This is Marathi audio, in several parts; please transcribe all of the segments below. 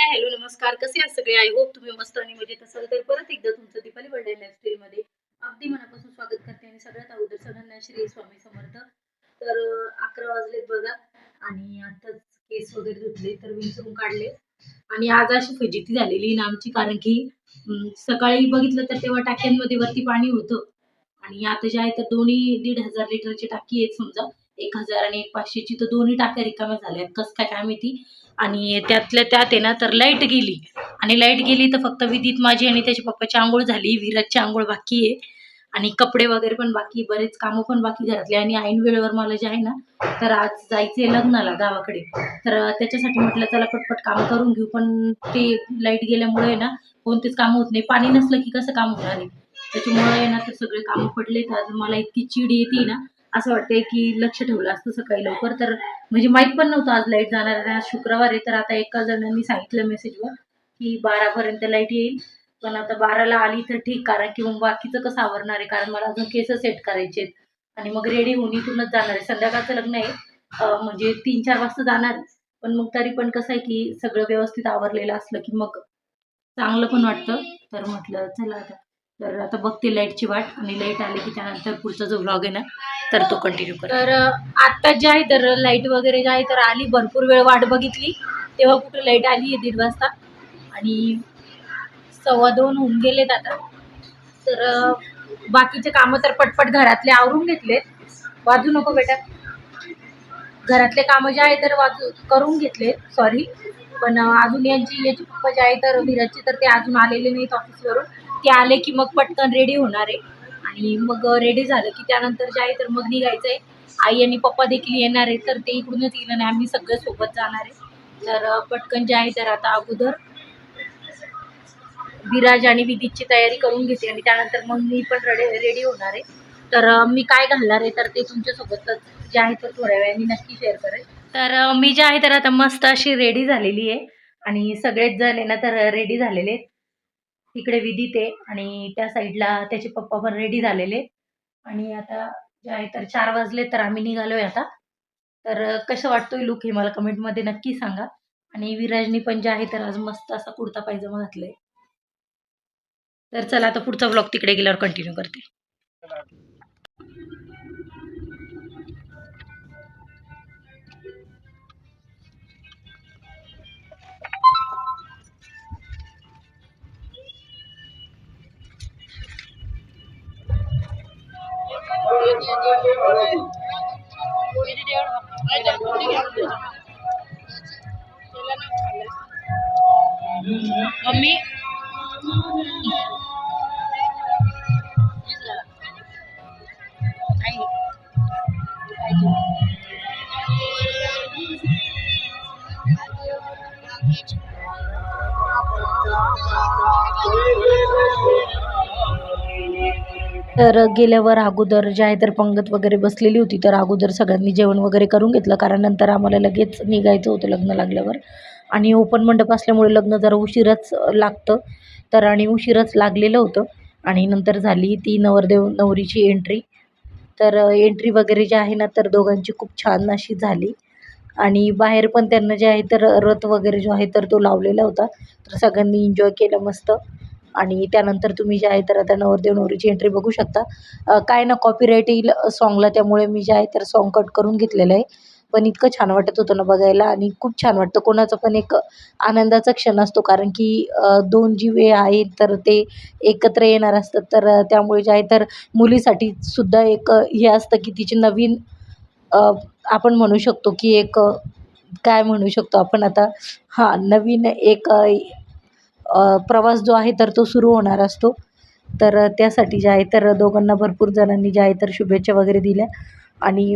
हाय हॅलो नमस्कार. कसे आहात सगळे? आय होप तुम्ही मस्त आणि मजेत असाल. तर परत एकदा तुमचं दीपाली बर्डे लाईफस्टाईलमध्ये अगदी मनापासून स्वागत करते आणि सगळ्यात अगोदर सगळ्यांना श्री स्वामी समर्थ. तर अकरा वाजलेत बघा आणि आताच केस वगैरे धुतले तर विंचरून काढले. आणि आज अशी फजिती झालेली ना आमची कारण की सकाळी बघितलं तर तेव्हा टाक्यांमध्ये वरती पाणी होतं. आणि आता जे आहे तर दोन्ही दीड हजार लिटरची टाकी आहेत समजा. एक हजार आणि एक पाचशेची तर दोन्ही टाक्या रिकाम्या झाल्या कस कसं काय काय माहिती? आणि त्यातल्या त्यात आहे ना तर लाइट गेली. आणि लाइट गेली तर फक्त विदित माझी आणि त्याच्या पप्पाची आंघोळ झाली. विराजची आंघोळ बाकी आहे. आणि कपडे वगैरे पण बाकी बरेच कामं पण बाकी घरातले. आणि ऐन वेळेवर मला जे आहे ना तर आज जायचे लग्नाला गावाकडे. तर त्याच्यासाठी म्हटलं चला पटपट काम करून घेऊ. पण ते लाइट गेल्यामुळे ना कोणतेच काम होत नाही. पाणी नसलं की कसं काम होणार आहे? त्याच्यामुळे आहे ना तर सगळे कामं पडले तर आज मला इतकी चिड येते ना असं वाटतंय की लक्ष ठेवलं असतं सकाळी लवकर. तर म्हणजे माहीत पण नव्हतं आज लाइट जाणार आहे शुक्रवार आहे. तर आता एका जणांनी सांगितलं मेसेजवर की बारापर्यंत लाइट येईल. पण आता बाराला आली तर ठीक कारण की मग बाकीचं कसं आवरणार आहे? कारण मला अजून केस सेट करायचे आहेत. आणि मग रेडी होऊन इथूनच जाणार आहे. संध्याकाळचं लग्न आहे. म्हणजे तीन चार वाजता जाणार पण मग तरी पण कसं आहे की सगळं व्यवस्थित आवरलेलं असलं की मग चांगलं पण वाटतं. तर म्हटलं चला आता. तर आता बघते लाईटची वाट. आणि लाइट आली की त्यानंतर पुढचा जो व्लॉग आहे ना तर तो कंटिन्यू कर तर आता जे आहे तर लाइट वगैरे जे आहे तर आली भरपूर वेळ वाट बघितली. तेव्हा कुठं लाइट आली आहे दीड वाजता. आणि सव्वा दोन होऊन गेलेत आता. तर बाकीचे कामं तर पटपट घरातले आवरून घेतलेत. वाजू नको बेटा. घरातले कामं जे आहे तर वाजू करून घेतले सॉरी पण अजून यांची याची पप्पा जे आहे तर विराजचे तर ते अजून आलेले नाहीत ऑफिसवरून ते आले की मग पटकन रेडी होणार आहे. आणि मग रेडी झालं की त्यानंतर जे आहे तर मग निघायचं आहे आई आणि पप्पा देखील येणार आहे तर ते इकडूनच येणार नाही आम्ही सगळे सोबत जाणार आहे. तर पटकन जे आहे तर आता अगोदर विराज आणि विधीची तयारी करून घेते आणि त्यानंतर मग मी पण रेडी रेडी होणार आहे. तर मी काय घालणार आहे तर ते तुमच्यासोबतच जे आहे तर थोड्या वेळाने नक्की शेअर करेल. तर मी जे आहे तर आता मस्त अशी रेडी झालेली आहे. आणि सगळेच जण आहे ना तर रेडी झालेले आहेत. तिकडे विदित आहे आणि त्या साईडला त्याचे पप्पा पण रेडी झालेले. आणि आता जे आहे तर चार वाजले तर आम्ही निघालोय आता. तर कसं वाटतोय लुक हे मला कमेंटमध्ये नक्की सांगा. आणि विराजनी पण जे आहे तर आज मस्त असा कुर्ता पायजमा घातलाय. तर चला आता पुढचा ब्लॉग तिकडे गेल्यावर कंटिन्यू करते. मम्मी? तर गेल्यावर अगोदर जे आहे तर पंगत वगैरे बसलेली होती तर अगोदर सगळ्यांनी जेवण वगैरे करून घेतलं कारण नंतर आम्हाला लगेच निघायचं होतं लग्न लागल्यावर. आणि ओपन मंडप असल्यामुळे लग्न जरा उशीरच लागतं. तर आणि उशीरच लागलेलं होतं. आणि नंतर झाली ती नवरदेव नवरीची एंट्री तर एंट्री वगैरे जी आहे ना तर दोघांची खूप छान अशी झाली. आणि बाहेर पण त्यांना जे आहे तर रथ वगैरे जो आहे तर तो लावलेला होता. तर सगळ्यांनी एन्जॉय केलं मस्त. आणि त्यानंतर तुम्ही जे आहे तर आता नवरदेव नवरीची एंट्री बघू शकता. काय ना कॉपीराईट येईल सॉन्गला त्यामुळे मी जे आहे तर सॉन्ग कट करून घेतलेलं आहे. पण इतकं छान वाटत होतं ना बघायला आणि खूप छान वाटतं. कोणाचा पण एक आनंदाचा क्षण असतो कारण की दोन दोन जीवे आहेत तर ते एकत्र येणार असतात. तर त्यामुळे जे आहे तर मुलीसाठी सुद्धा एक हे असतं की तिची नवीन आपण म्हणू शकतो की एक काय म्हणू शकतो आपण आता? हां नवीन एक प्रवास जो आहे तर तो सुरू होणार असतो. तर त्यासाठी जे आहे तर दोघांना भरपूर जणांनी जे आहे तर शुभेच्छा वगैरे दिल्या आणि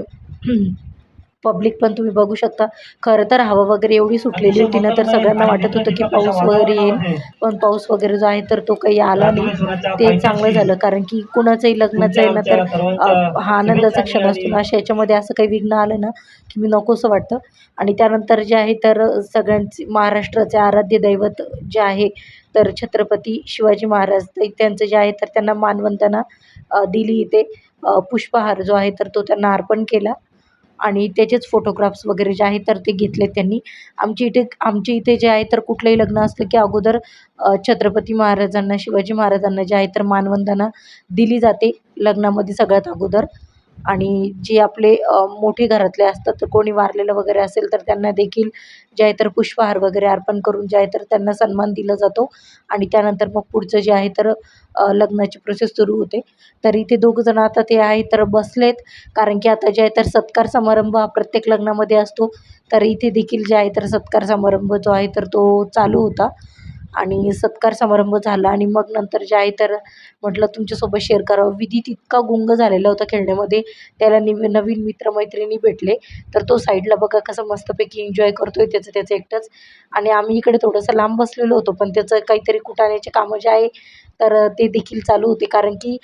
पब्लिक पण तुम्ही बघू शकता. खरं तर हवा वगैरे एवढी सुटलेली होती ना तर सगळ्यांना वाटत होतं की पाऊस वगैरे येईल. पण पाऊस वगैरे जो आहे तर तो काही आला नाही. ते चांगलं झालं कारण की कुणाचंही लग्नाचं आहे ना तर हा आनंदाचा क्षण असतो ना अशा याच्यामध्ये असं काही विघ्न आलं ना की मी नकोसं वाटतं. आणि त्यानंतर जे आहे तर सगळ्यांचे महाराष्ट्राचे आराध्य दैवत जे आहे तर छत्रपती शिवाजी महाराज त्यांचं जे आहे तर त्यांना मानवंदना दिली इथे. पुष्पहार जो आहे तर तो त्यांना अर्पण केला. आणि त्याचेच फोटोग्राफ्स वगैरे जे आहे तर ते घेतले त्यांनी. आमच्या इथे आमच्या इथे जे आहे तर कुठलंही लग्न असलं की अगोदर छत्रपती महाराजांना शिवाजी महाराजांना जे आहे तर मानवंदना दिली जाते लग्नामध्ये सगळ्यात अगोदर. आणि जे आपले मोठे घरातले असतात तर कोणी वारलेलं वगैरे असेल तर त्यांना देखील जे आहे तर पुष्पहार वगैरे अर्पण करून जे आहे तर त्यांना सन्मान दिला जातो. आणि त्यानंतर मग पुढचं जे आहे तर लग्नाची प्रोसेस सुरू होते. तर इथे दोघंजण आता ते आहे तर बसलेत. कारण की आता जे आहे तर सत्कार समारंभ हा प्रत्येक लग्नामध्ये असतो तर इथे देखील जे आहे तर सत्कार समारंभ जो आहे तर तो चालू होता. आणि सत्कार समारंभ झाला आणि मग नंतर जे आहे तर म्हटलं तुमच्यासोबत शेअर करावं. विदित इतका गुंग झालेला होता खेळण्यामध्ये. त्याला निव नवीन मित्रमैत्रिणी भेटले. तर तो साईडला बघा कसं मस्तपैकी एन्जॉय करतो आहे त्याचं त्याचं एकटंच. आणि आम्ही इकडे थोडंसं लांब बसलेलो होतो. पण त्याचं काहीतरी कुटाण्याचे कामं जे आहे तर ते देखील चालू होते. कारण की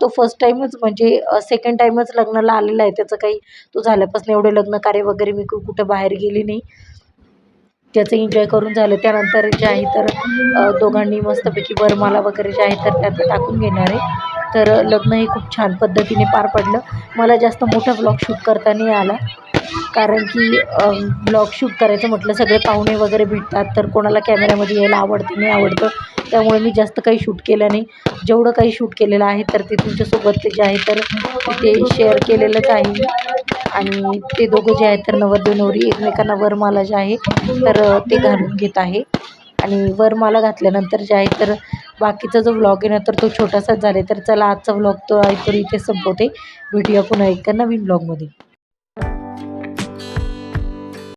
तो फर्स्ट टाईमच म्हणजे सेकंड टाईमच लग्नाला आलेला आहे. त्याचं काही तो झाल्यापासून एवढे लग्न कार्य वगैरे मी कुठं बाहेर गेली नाही. त्याचं एन्जॉय करून झालं त्यानंतर जे आहे तर दोघांनी मस्तपैकी वरमाला वगैरे जे आहे तर त्यात टाकून घेणार आहे. तर लग्न हे खूप छान पद्धतीने पार पडलं. मला जास्त मोठा ब्लॉग शूट करता नाही आला. कारण की ब्लॉग शूट करायचं म्हटलं सगळे पाहुणे वगैरे भेटतात तर कोणाला कॅमेऱ्यामध्ये यायला आवडतं नाही आवडतं त्यामुळे मी जास्त काही शूट केलं नाही. जेवढं काही शूट केलेलं आहे तर ते तुमच्यासोबत ते जे आहे तर ते शेअर केलेलंच आहे. आणि ते दोघं जे आहेत तर नवरदेव नवरी एकमेकांना वरमाला जे आहे तर ते घालून घेत आहे. आणि वरमाला घातल्यानंतर जे आहे तर बाकीचा जो व्लॉग आहे ना तर तो छोटासाच झाला आहे तर चला आजचा व्लॉग तो आहे तर इथे संपवते. भेटूया पुन्हा एका नवीन ब्लॉगमध्ये